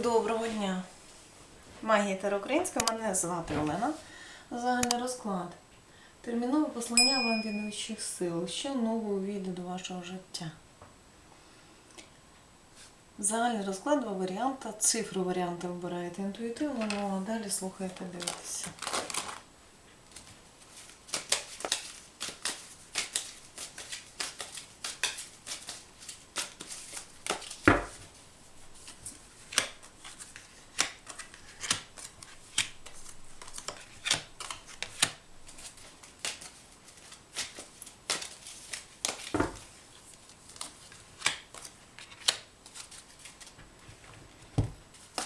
Доброго дня. Магія Українська, мене звати Олена. Загальний розклад. Термінове послання вам від вищих сил. Що нового увійде до вашого життя? Загальний розклад, два варіанти. Цифру варіанти вибираєте інтуїтивно, ну а далі слухаєте, дивитеся.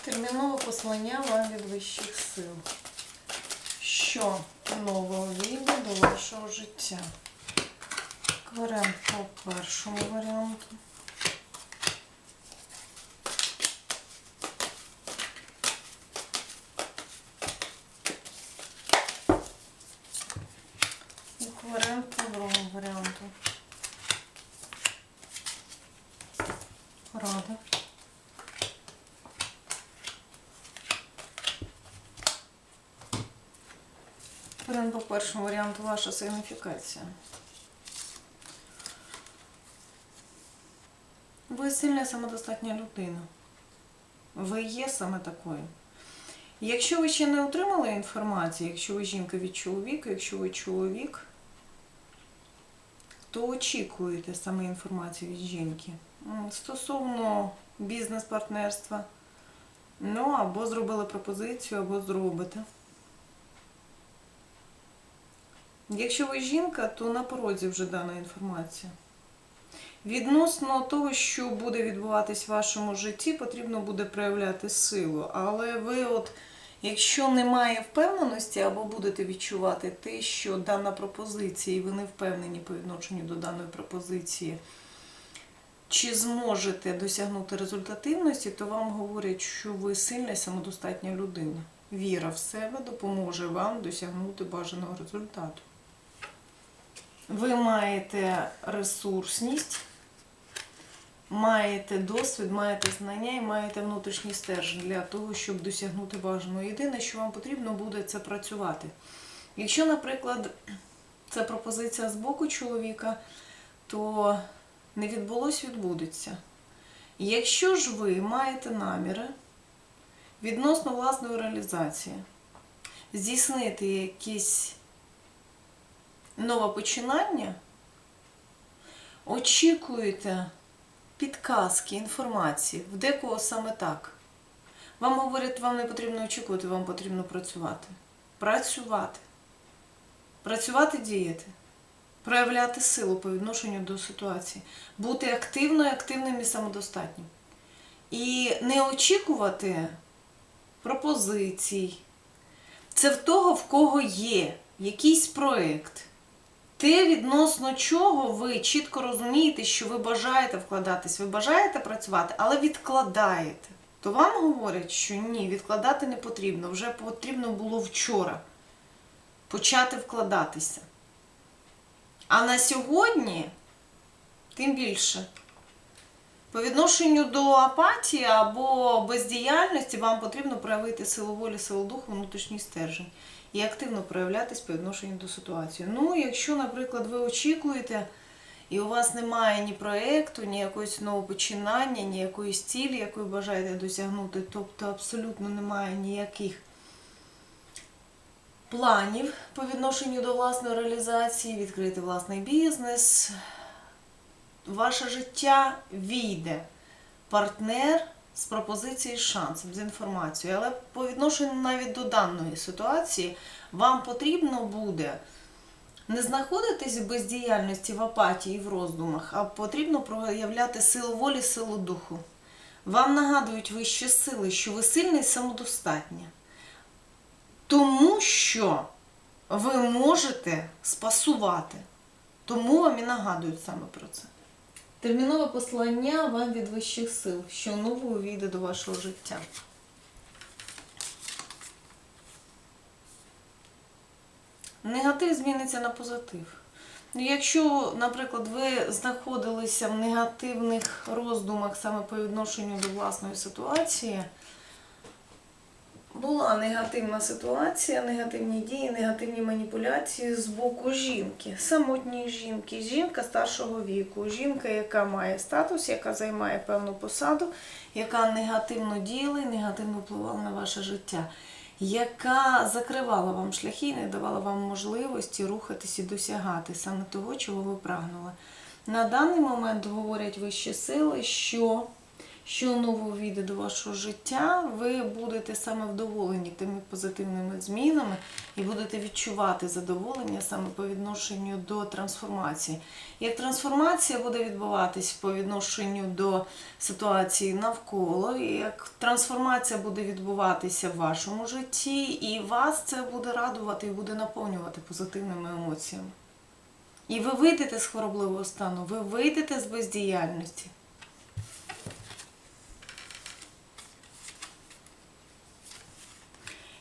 Термінове послання вам від вищих сил. Що нового війде до вашого життя? Кварен по першому варіанту. І кварен по другому варіанту. Рада. Прямо по першому варіанту ваша сигніфікація. Ви сильна самодостатня людина. Ви є саме такою. Якщо ви ще не отримали інформації, якщо ви жінка від чоловіка, якщо ви чоловік, то очікуєте саме інформацію від жінки. Стосовно бізнес-партнерства, ну або зробили пропозицію, або зробите. Якщо ви жінка, то на порозі вже дана інформація. Відносно того, що буде відбуватись в вашому житті, потрібно буде проявляти силу. Але ви, от, якщо немає впевненості, або будете відчувати те, що дана пропозиція, і ви не впевнені по відношенню до даної пропозиції, чи зможете досягнути результативності, то вам говорять, що ви сильна і самодостатня людина. Віра в себе допоможе вам досягнути бажаного результату. Ви маєте ресурсність, маєте досвід, маєте знання і маєте внутрішній стержень для того, щоб досягнути бажаного. Єдине, що вам потрібно буде, це працювати. Якщо, наприклад, це пропозиція з боку чоловіка, то не відбулось, відбудеться. Якщо ж ви маєте наміри відносно власної реалізації, здійснити якісь нове починання, очікуєте підказки, інформації, в декого саме так. Вам говорять, вам не потрібно очікувати, вам потрібно працювати. Працювати. Працювати діяти. Проявляти силу по відношенню до ситуації. Бути активною, активним і самодостатнім. І не очікувати пропозицій. Це в того, в кого є якийсь проєкт. Те, відносно чого ви чітко розумієте, що ви бажаєте вкладатись, ви бажаєте працювати, але відкладаєте. То вам говорять, що ні, відкладати не потрібно. Вже потрібно було вчора почати вкладатися. А на сьогодні, тим більше, по відношенню до апатії або бездіяльності вам потрібно проявити силу волі, силу духу, внутрішній стержень і активно проявлятись по відношенню до ситуації. Ну, якщо, наприклад, ви очікуєте, і у вас немає ні проєкту, ні якогось нового починання, ні якоїсь цілі, ви бажаєте досягнути, тобто абсолютно немає ніяких планів по відношенню до власної реалізації, відкрити власний бізнес, ваше життя війде партнер з пропозицією з шансом, з інформацією. Але по відношенню навіть до даної ситуації вам потрібно буде не знаходитись в бездіяльності, в апатії, в роздумах, а потрібно проявляти силу волі, силу духу. Вам нагадують вищі сили, що ви сильні і самодостатні. Тому що ви можете спасувати. Тому вам і нагадують саме про це. Термінове послання вам від вищих сил, що нового увійде до вашого життя. Негатив зміниться на позитив. Ну, Якщо, наприклад, ви знаходилися в негативних роздумах саме по відношенню до власної ситуації, була негативна ситуація, негативні дії, негативні маніпуляції з боку жінки, самотньої жінки, жінка старшого віку, жінка, яка має статус, яка займає певну посаду, яка негативно діяла і негативно впливала на ваше життя, яка закривала вам шляхи і не давала вам можливості рухатись і досягати саме того, чого ви прагнули. На даний момент говорять вищі сили, що що нового війде до вашого життя, ви будете саме вдоволені тими позитивними змінами і будете відчувати задоволення саме по відношенню до трансформації. Як трансформація буде відбуватись по відношенню до ситуації навколо, як трансформація буде відбуватися в вашому житті, і вас це буде радувати і буде наповнювати позитивними емоціями. І ви вийдете з хворобливого стану, ви вийдете з бездіяльності.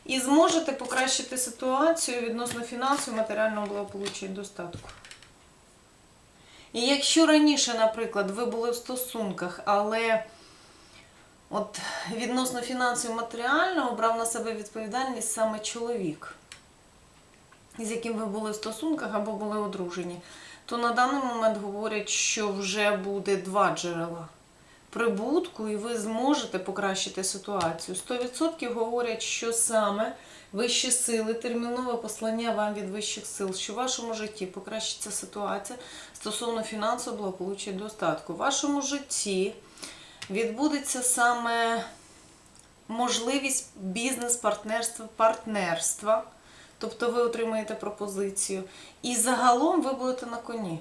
І зможете покращити ситуацію відносно фінансового матеріального благополуччя і достатку. І якщо раніше, наприклад, ви були в стосунках, але от відносно фінансово матеріального брав на себе відповідальність саме чоловік, з яким ви були в стосунках або були одружені, то на даний момент говорять, що вже буде два джерела прибутку, і ви зможете покращити ситуацію. 100% говорять, що саме вищі сили, термінове послання вам від вищих сил, що в вашому житті покращиться ситуація стосовно фінансового благополуччя і достатку. В вашому житті відбудеться саме можливість бізнес-партнерства, партнерства. Тобто ви отримаєте пропозицію. І загалом ви будете на коні.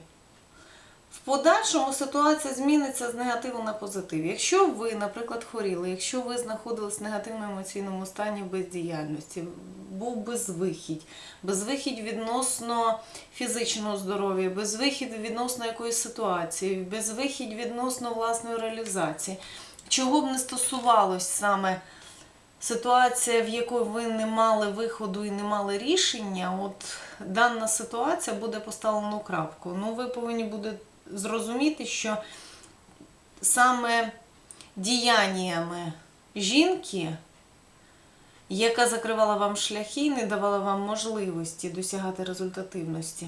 В подальшому ситуація зміниться з негативу на позитив. Якщо ви, наприклад, хворіли, якщо ви знаходились в негативному емоційному стані бездіяльності, був безвихідь, безвихідь відносно фізичного здоров'я, безвихідь відносно якоїсь ситуації, безвихідь відносно власної реалізації, чого б не стосувалось саме ситуація, в якій ви не мали виходу і не мали рішення, от дана ситуація буде поставлена у крапку. Ну, ви повинні будете зрозуміти, що саме діяннями жінки, яка закривала вам шляхи і не давала вам можливості досягати результативності,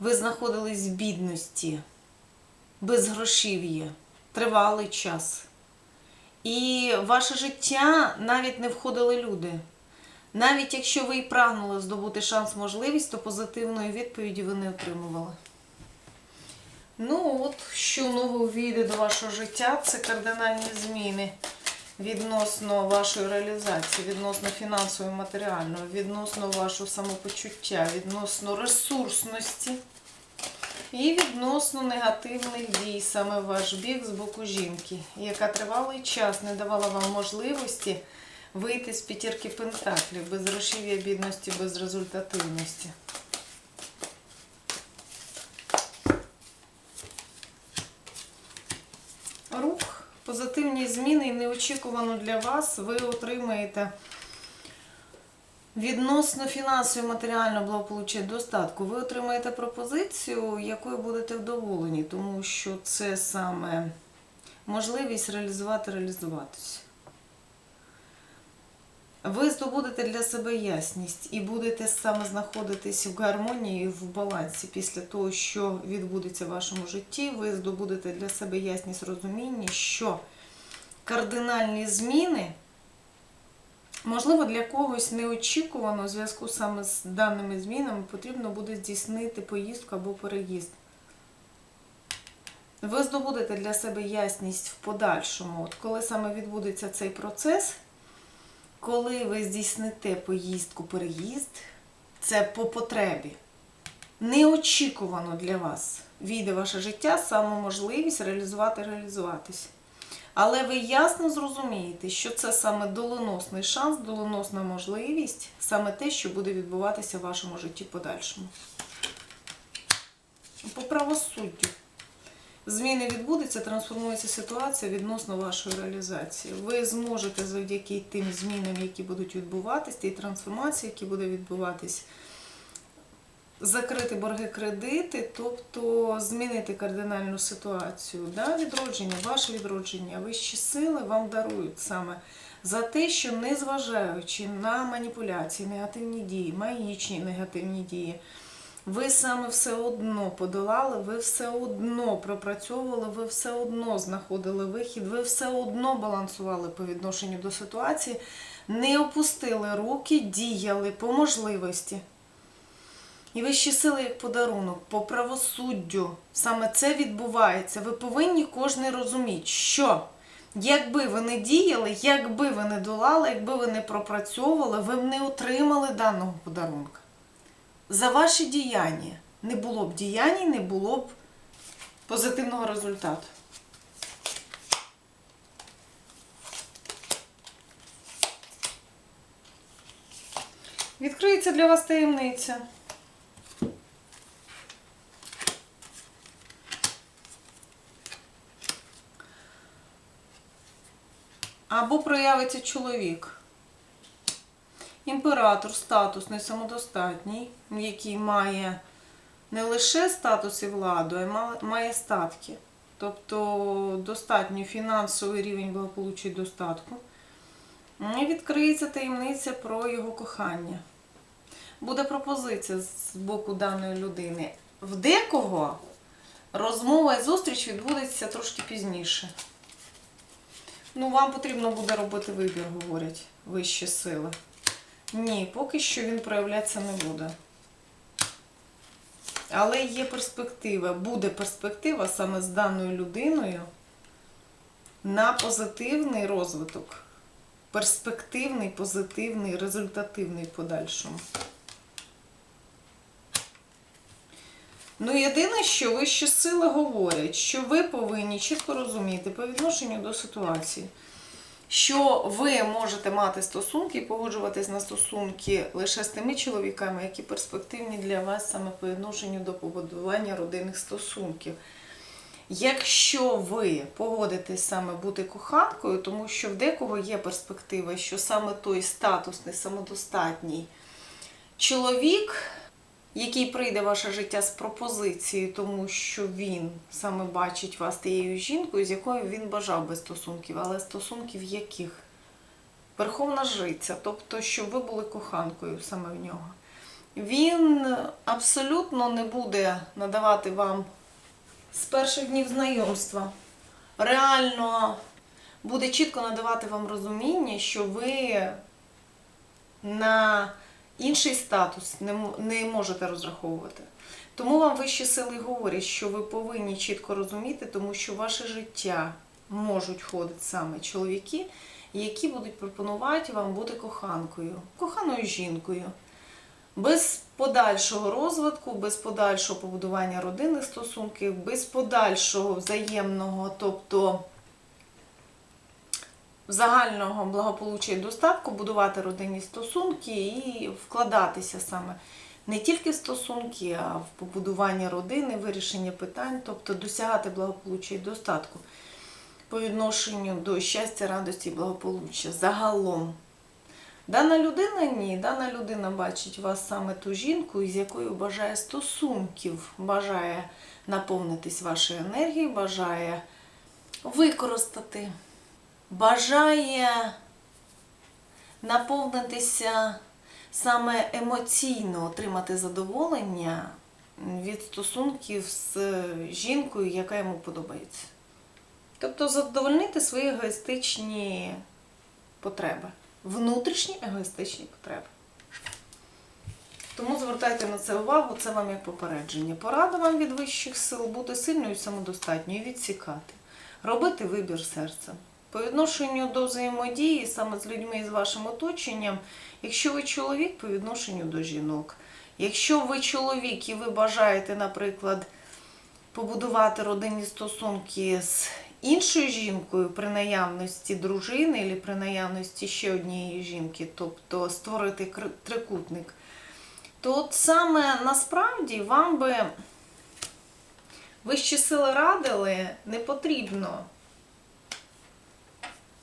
ви знаходились в бідності, безгрошів'ї, тривалий час. І ваше життя навіть не входили люди. Навіть якщо ви і прагнули здобути шанс, можливість, то позитивної відповіді ви не отримували. Ну, от що нового війде до вашого життя, це кардинальні зміни відносно вашої реалізації, відносно фінансового і матеріального, відносно вашого самопочуття, відносно ресурсності і відносно негативних дій саме ваш бік з боку жінки, яка тривалий час не давала вам можливості вийти з п'ятірки пентаклів без грошів'я бідності, без результативності. Рух, позитивні зміни і неочікувано для вас ви отримаєте відносно фінансово матеріального благополуччя достатку. Ви отримаєте пропозицію, якою будете вдоволені, тому що це саме можливість реалізувати, реалізуватися. Ви здобудете для себе ясність і будете саме знаходитись в гармонії, в балансі після того, що відбудеться в вашому житті. Ви здобудете для себе ясність розуміння, що кардинальні зміни, можливо, для когось неочікувано в зв'язку саме з даними змінами потрібно буде здійснити поїздку або переїзд. Ви здобудете для себе ясність в подальшому, от коли саме відбудеться цей процес. Коли ви здійсните поїздку, переїзд, це по потребі. Неочікувано для вас війде ваше життя саме можливість реалізувати, реалізуватися. Але ви ясно зрозумієте, що це саме доленосний шанс, доленосна можливість, саме те, що буде відбуватися в вашому житті подальшому. По правосуддю. Зміни відбудеться, трансформується ситуація відносно вашої реалізації. Ви зможете завдяки тим змінам, які будуть відбуватись, тій трансформації, які буде відбуватись, закрити борги кредити, тобто змінити кардинальну ситуацію. Да? Відродження, ваше відродження, вищі сили вам дарують саме за те, що незважаючи на маніпуляції, негативні дії, магічні негативні дії, ви саме все одно подолали, ви все одно пропрацьовували, ви все одно знаходили вихід, ви все одно балансували по відношенню до ситуації, не опустили руки, діяли по можливості. І вищі сили як подарунок, по правосуддю. Саме це відбувається. Ви повинні кожен розуміти, що якби ви не діяли, якби ви не долали, якби ви не пропрацьовували, ви б не отримали даного подарунка. За ваші діяння не було б діянь, не було б позитивного результату. Відкриється для вас таємниця. Або проявиться чоловік. Імператор статусний, самодостатній, який має не лише статус і владу, а й має статки. Тобто достатньо фінансовий рівень благополуччя і достатку. І відкриється таємниця про його кохання. Буде пропозиція з боку даної людини. В декого розмова і зустріч відбудеться трошки пізніше. Ну, вам потрібно буде робити вибір, говорять вищі сили. Ні, поки що він проявлятися не буде. Але є перспектива, буде перспектива саме з даною людиною на позитивний розвиток. Перспективний, позитивний, результативний подальшому. Ну, єдине, що вищі сили говорять, що ви повинні чітко розуміти по відношенню до ситуації, що ви можете мати стосунки погоджуватись на стосунки лише з тими чоловіками, які перспективні для вас саме по відношенню до побудування родинних стосунків. Якщо ви погодитесь саме бути коханкою, тому що в декого є перспектива, що саме той статусний, самодостатній чоловік, який прийде в ваше життя з пропозицією, тому що він саме бачить вас тією жінкою, з якою він бажав би стосунків, але стосунків яких? Верховна жриця, тобто, щоб ви були коханкою саме в нього. Він абсолютно не буде надавати вам з перших днів знайомства. Реально буде чітко надавати вам розуміння, що ви на інший статус не, можете розраховувати. Тому вам вищі сили говорять, що ви повинні чітко розуміти, тому що ваше життя можуть ходити саме чоловіки, які будуть пропонувати вам бути коханкою, коханою жінкою. Без подальшого розвитку, без подальшого побудування родинних стосунків, без подальшого взаємного, тобто загального благополуччя і достатку, будувати родинні стосунки і вкладатися саме не тільки в стосунки, а в побудування родини, вирішення питань, тобто досягати благополуччя і достатку по відношенню до щастя, радості і благополуччя загалом. Дана людина ні, дана людина бачить вас саме ту жінку, з якою бажає стосунків, бажає наповнитись вашою енергією, бажає використати, бажає наповнитися саме емоційно, отримати задоволення від стосунків з жінкою, яка йому подобається. Тобто задовольнити свої егоїстичні потреби, внутрішні егоїстичні потреби. Тому звертайте на це увагу, це вам як попередження. Порада вам від вищих сил бути сильною і самодостатньою, відсікати, робити вибір серцем. По відношенню до взаємодії саме з людьми і з вашим оточенням, якщо ви чоловік по відношенню до жінок, якщо ви чоловік і ви бажаєте, наприклад, побудувати родинні стосунки з іншою жінкою при наявності дружини або при наявності ще однієї жінки, тобто створити трикутник, то от саме насправді вам би вищі сили радили, не потрібно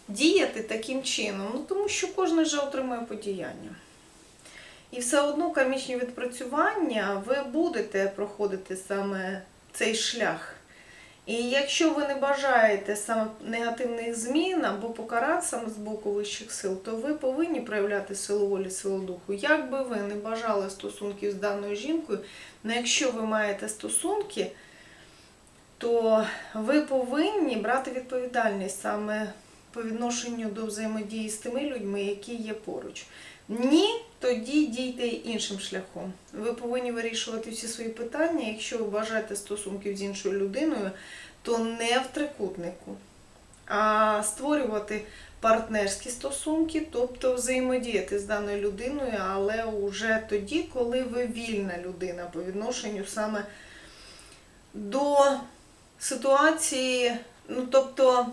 діяти таким чином, ну тому що кожен же отримує подіяння. І все одно камічні відпрацювання ви будете проходити саме цей шлях. І якщо ви не бажаєте саме негативних змін або покарати саме з боку вищих сил, то ви повинні проявляти силу волі, силу духу. Як би ви не бажали стосунків з даною жінкою, але якщо ви маєте стосунки, то ви повинні брати відповідальність саме по відношенню до взаємодії з тими людьми, які є поруч. Ні, тоді дійте іншим шляхом. Ви повинні вирішувати всі свої питання. Якщо ви бажаєте стосунків з іншою людиною, то не в трикутнику, а створювати партнерські стосунки, тобто взаємодіяти з даною людиною, але вже тоді, коли ви вільна людина по відношенню саме до ситуації, ну тобто.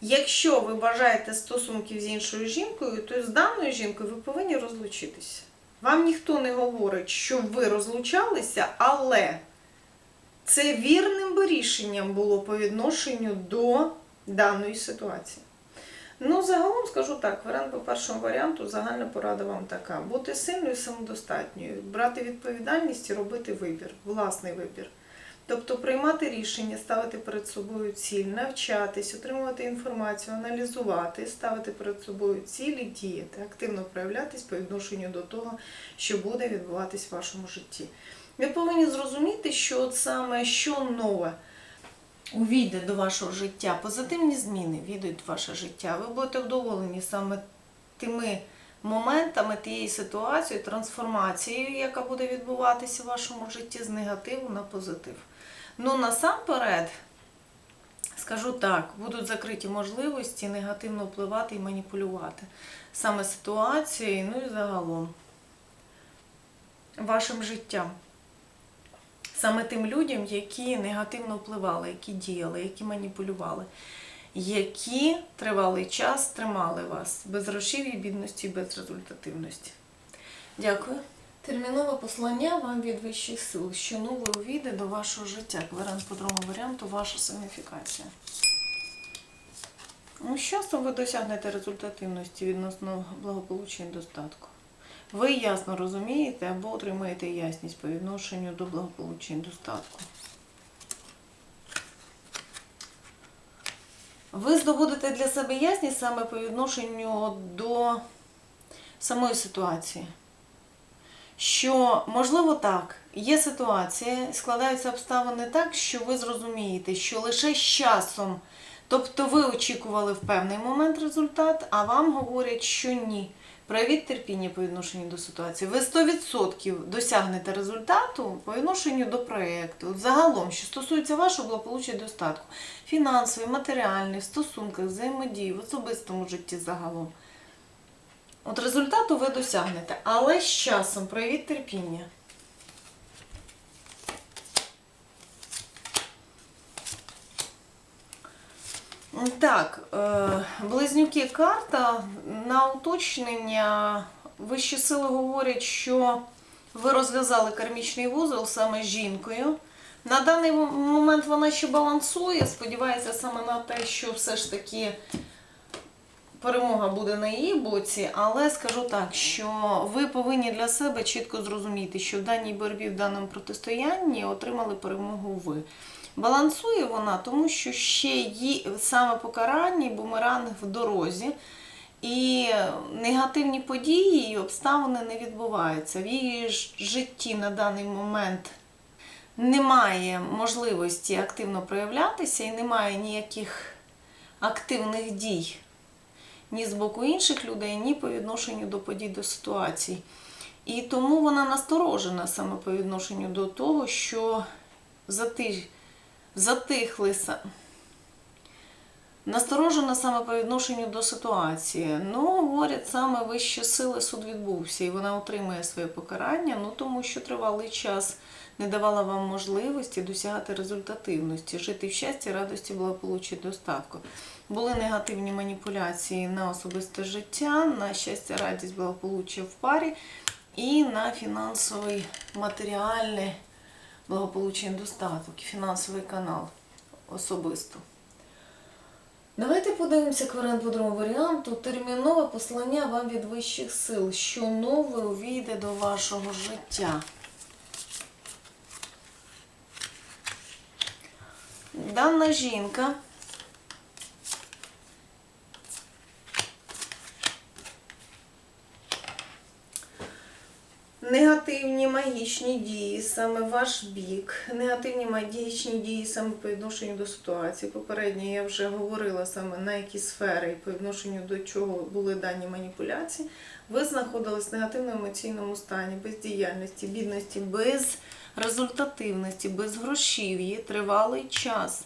Якщо ви бажаєте стосунків з іншою жінкою, то з даною жінкою ви повинні розлучитися. Вам ніхто не говорить, щоб ви розлучалися, але це вірним би рішенням було по відношенню до даної ситуації. Ну, загалом скажу так, варіант по першому варіанту, загальна порада вам така: бути сильною самодостатньою, брати відповідальність і робити вибір, власний вибір. Тобто приймати рішення, ставити перед собою ціль, навчатись, отримувати інформацію, аналізувати, ставити перед собою цілі, діяти, активно проявлятись по відношенню до того, що буде відбуватись в вашому житті. Ви повинні зрозуміти, що от саме що нове увійде до вашого життя, позитивні зміни війдуть в ваше життя. Ви будете вдоволені саме тими моментами тієї ситуації, трансформацією, яка буде відбуватися в вашому житті з негативу на позитив. Ну, насамперед, скажу так, будуть закриті можливості негативно впливати і маніпулювати саме ситуацією, ну і загалом вашим життям. Саме тим людям, які негативно впливали, які діяли, які маніпулювали, які тривалий час тримали вас без грошів і бідності, без результативності. Дякую. Термінове послання вам від вищих сил, що нове увійде до вашого життя. Варіант по другому варіанту ваша сигніфікація. Ну, з часом ви досягнете результативності відносно благополуччя і достатку. Ви ясно розумієте або отримаєте ясність по відношенню до благополуччя і достатку. Ви здобудете для себе ясність саме по відношенню до самої ситуації. Що, можливо, так, є ситуація, складаються обставини так, що ви зрозумієте, що лише з часом, тобто ви очікували в певний момент результат, а вам говорять, що ні. Проявіть терпіння по відношенню до ситуації. Ви 100% досягнете результату по відношенню до проєкту. Загалом, що стосується вашого благополуччя і достатку, фінансовий, матеріальний, в стосунках, взаємодії, в особистому житті загалом. От результату ви досягнете, але з часом проявіть терпіння. Так, е, близнюки карта на уточнення. Вищі сили говорять, що ви розв'язали кармічний вузол саме з жінкою. На даний момент вона ще балансує, сподівається саме на те, що все ж таки перемога буде на її боці, але скажу так, що ви повинні для себе чітко зрозуміти, що в даній боротьбі, в даному протистоянні отримали перемогу ви. Балансує вона, тому що ще її саме покарання, бумеранг в дорозі. І негативні події і обставини не відбуваються. В її житті на даний момент немає можливості активно проявлятися і немає ніяких активних дій ні з боку інших людей, ні по відношенню до подій до ситуацій. І тому вона насторожена саме по відношенню до того, що затих, затихли. Насторожена саме по відношенню до ситуації. Ну, говорять, саме вищі сили суд відбувся, і вона отримує своє покарання, ну тому що тривалий час не давала вам можливості досягати результативності, жити в щасті, радості, благополуччя, достатку. Були негативні маніпуляції на особисте життя, на щастя, радість, благополуччя в парі і на фінансовий, матеріальний благополуччя і достаток, фінансовий канал особисто. Давайте подивимося кваріант по другому варіанту. Термінове послання вам від вищих сил, що нове увійде до вашого життя. дана жінка негативні магічні дії саме ваш бік, негативні магічні дії саме по відношенню до ситуації. Попередньо я вже говорила саме на які сфери і по відношенню до чого були дані маніпуляції. Ви знаходились в негативному емоційному стані, бездіяльності, бідності, без результативності, без грошів'ї, тривалий час.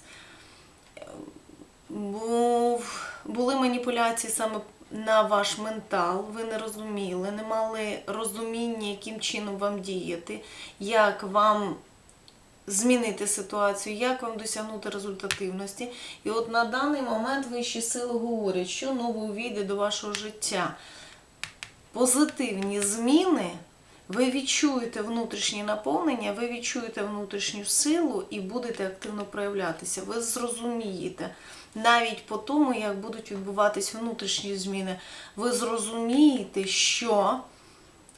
Був, були маніпуляції саме на ваш ментал, ви не розуміли, не мали розуміння, яким чином вам діяти, як вам змінити ситуацію, як вам досягнути результативності. І от на даний момент вищі сили говорять, що нове увійде до вашого життя. Позитивні зміни. Ви відчуєте внутрішнє наповнення, ви відчуєте внутрішню силу і будете активно проявлятися. Ви зрозумієте, навіть по тому, як будуть відбуватись внутрішні зміни, ви зрозумієте, що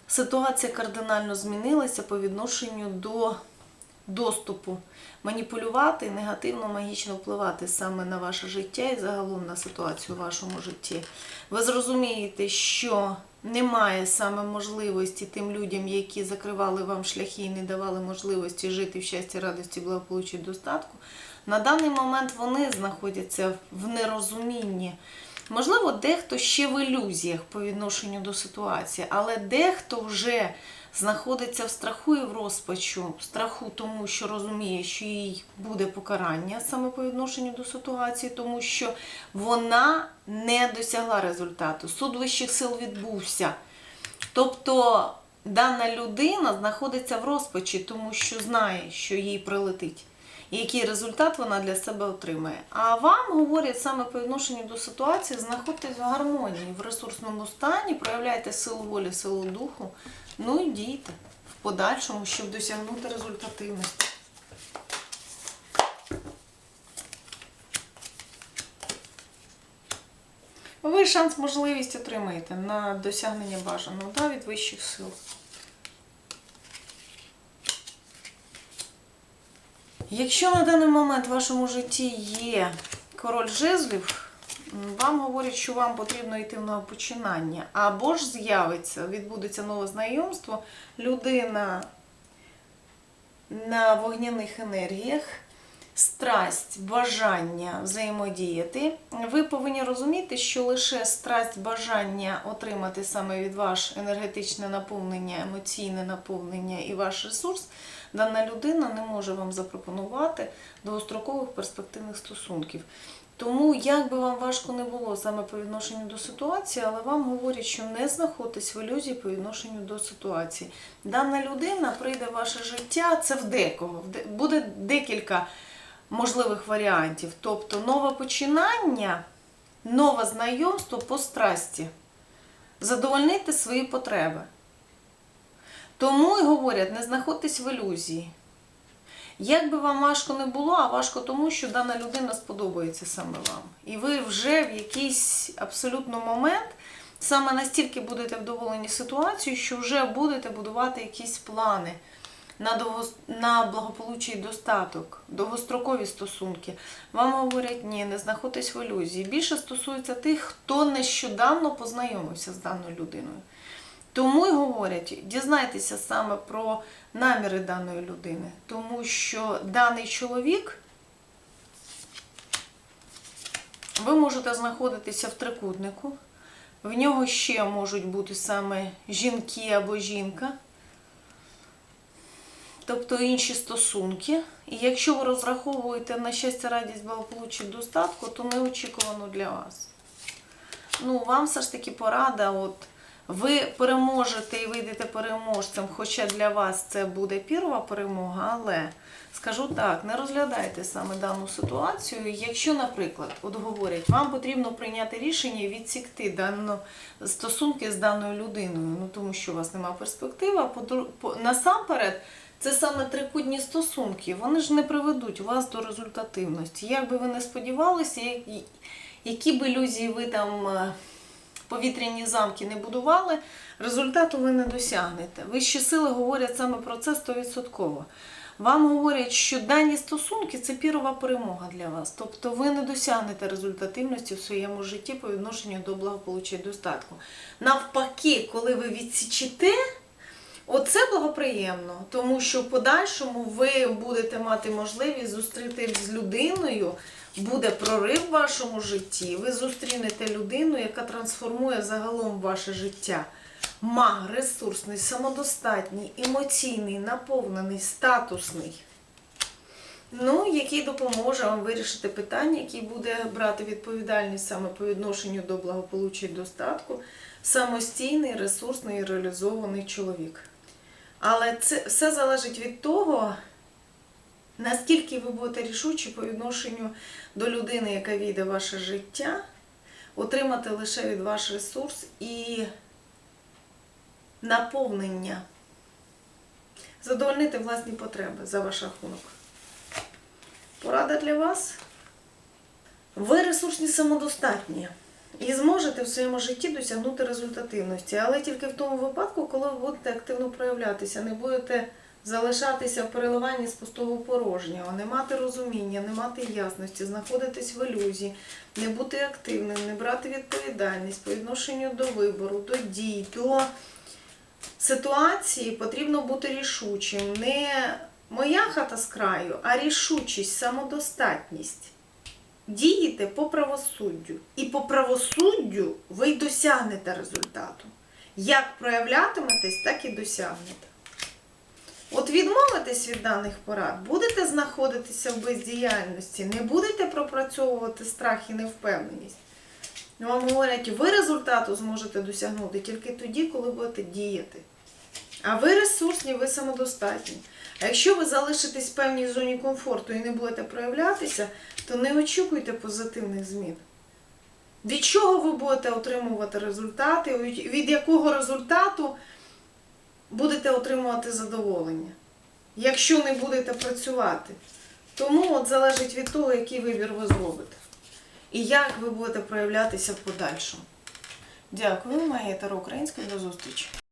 ситуація кардинально змінилася по відношенню до доступу. Маніпулювати, негативно, магічно впливати саме на ваше життя і загалом на ситуацію в вашому житті. Ви зрозумієте, що немає саме можливості тим людям, які закривали вам шляхи і не давали можливості жити в щасті, радості, благополуччі, достатку. На даний момент вони знаходяться в нерозумінні. Можливо, дехто ще в ілюзіях по відношенню до ситуації, але дехто вже знаходиться в страху і в розпачу, в страху тому, що розуміє, що їй буде покарання саме по відношенню до ситуації, тому що вона не досягла результату. Суд вищих сил відбувся. Тобто дана людина знаходиться в розпачі, тому що знає, що їй прилетить. Який результат вона для себе отримає. А вам говорять саме по відношенню до ситуації, знаходьтесь в гармонії, в ресурсному стані, проявляйте силу волі, силу духу, ну і дійте в подальшому, щоб досягнути результативності. Ви шанс, можливість отримаєте на досягнення бажаного да, від вищих сил. Якщо на даний момент в вашому житті є король жезлів, вам говорять, що вам потрібно йти в нове починання. Або ж з'явиться, відбудеться нове знайомство, людина на вогняних енергіях, страсть, бажання взаємодіяти. Ви повинні розуміти, що лише страсть, бажання отримати саме від ваш енергетичне наповнення, емоційне наповнення і ваш ресурс, дана людина не може вам запропонувати довгострокових перспективних стосунків. Тому, як би вам важко не було саме по відношенню до ситуації, але вам говорять, що не знаходитесь в ілюзії по відношенню до ситуації. Дана людина прийде в ваше життя, це в декого. Буде декілька можливих варіантів. Тобто нове починання, нове знайомство по страсті. Задовольнити свої потреби. Тому і говорять, не знаходьтесь в ілюзії. Як би вам важко не було, а важко тому, що дана людина сподобається саме вам. І ви вже в якийсь абсолютно момент саме настільки будете вдоволені ситуацією, що вже будете будувати якісь плани на, довго... на благополуччя і достаток, довгострокові стосунки. Вам говорять, ні, не знаходьтесь в ілюзії. Більше стосується тих, хто нещодавно познайомився з даною людиною. Тому й говорять, дізнайтеся саме про наміри даної людини, тому що даний чоловік ви можете знаходитися в трикутнику, в нього ще можуть бути саме жінки або жінка, тобто інші стосунки. І якщо ви розраховуєте на щастя, радість, благополуччя, достатку, то неочікувано для вас. Ну, вам все ж таки порада, от ви переможете і вийдете переможцем, хоча для вас це буде перша перемога, але скажу так, не розглядайте саме дану ситуацію. Якщо, наприклад, от говорять, вам потрібно прийняти рішення відсікти дану стосунки з даною людиною, ну тому що у вас немає перспективи, насамперед. Це саме трикутні стосунки, вони ж не приведуть вас до результативності. Як би ви не сподівалися, які, які б ілюзії ви там е, повітряні замки не будували, результату ви не досягнете. Вищі сили говорять саме про це 100%. Вам говорять, що дані стосунки це пірова перемога для вас. Тобто ви не досягнете результативності в своєму житті по відношенню до благополуччя і достатку. Навпаки, коли ви відсічите, оце благоприємно, тому що в подальшому ви будете мати можливість зустріти з людиною, буде прорив в вашому житті. Ви зустрінете людину, яка трансформує загалом ваше життя. Маг ресурсний, самодостатній, емоційний, наповнений, статусний. Ну, який допоможе вам вирішити питання, який буде брати відповідальність саме по відношенню до благополуччя і достатку, самостійний, ресурсний реалізований чоловік. Але це все залежить від того, наскільки ви будете рішучі по відношенню до людини, яка війде в ваше життя, отримати лише від ваш ресурс і наповнення, задовольнити власні потреби за ваш рахунок. Порада для вас. Ви ресурсні самодостатні і зможете в своєму житті досягнути результативності, але тільки в тому випадку, коли ви будете активно проявлятися, не будете залишатися в переливанні з пустого порожнього, не мати розуміння, не мати ясності, знаходитись в ілюзії, не бути активним, не брати відповідальність по відношенню до вибору, до дій, до ситуації потрібно бути рішучим. Не моя хата з краю, а рішучість, самодостатність. Дієте по правосуддю. І по правосуддю ви й досягнете результату. Як проявлятиметесь, так і досягнете. От відмовитесь від даних порад, будете знаходитися в бездіяльності, не будете пропрацьовувати страх і невпевненість. Вам говорять, ви результату зможете досягнути тільки тоді, коли будете діяти. А ви ресурсні, ви самодостатні. А якщо ви залишитесь в певній зоні комфорту і не будете проявлятися, то не очікуйте позитивних змін. Від чого ви будете отримувати результати, від якого результату будете отримувати задоволення, якщо не будете працювати. Тому от залежить від того, який вибір ви зробите. І як ви будете проявлятися в подальшому. Дякую, Магія Таро Української. До зустрічі!